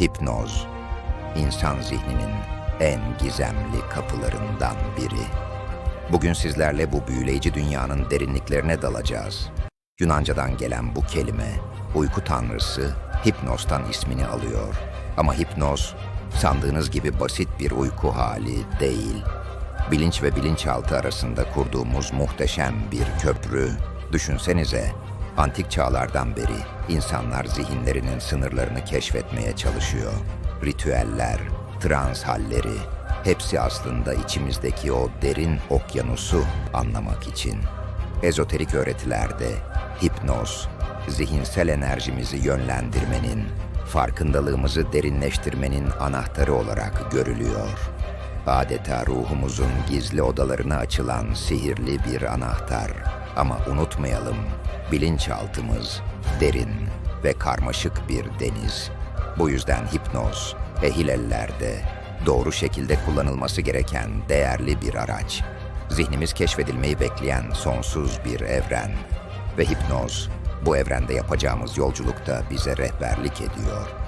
Hipnoz, insan zihninin en gizemli kapılarından biri. Bugün sizlerle bu büyüleyici dünyanın derinliklerine dalacağız. Yunanca'dan gelen bu kelime, uyku tanrısı Hipnos'tan ismini alıyor. Ama hipnoz, sandığınız gibi basit bir uyku hali değil. Bilinç ve bilinçaltı arasında kurduğumuz muhteşem bir köprü. Düşünsenize, antik çağlardan beri insanlar zihinlerinin sınırlarını keşfetmeye çalışıyor. Ritüeller, trans halleri, hepsi aslında içimizdeki o derin okyanusu anlamak için. Ezoterik öğretilerde hipnoz, zihinsel enerjimizi yönlendirmenin, farkındalığımızı derinleştirmenin anahtarı olarak görülüyor. Adeta ruhumuzun gizli odalarına açılan sihirli bir anahtar. Ama unutmayalım, bilinçaltımız derin ve karmaşık bir deniz. Bu yüzden hipnoz, ehil ellerde doğru şekilde kullanılması gereken değerli bir araç. Zihnimiz keşfedilmeyi bekleyen sonsuz bir evren. Ve hipnoz, bu evrende yapacağımız yolculukta bize rehberlik ediyor.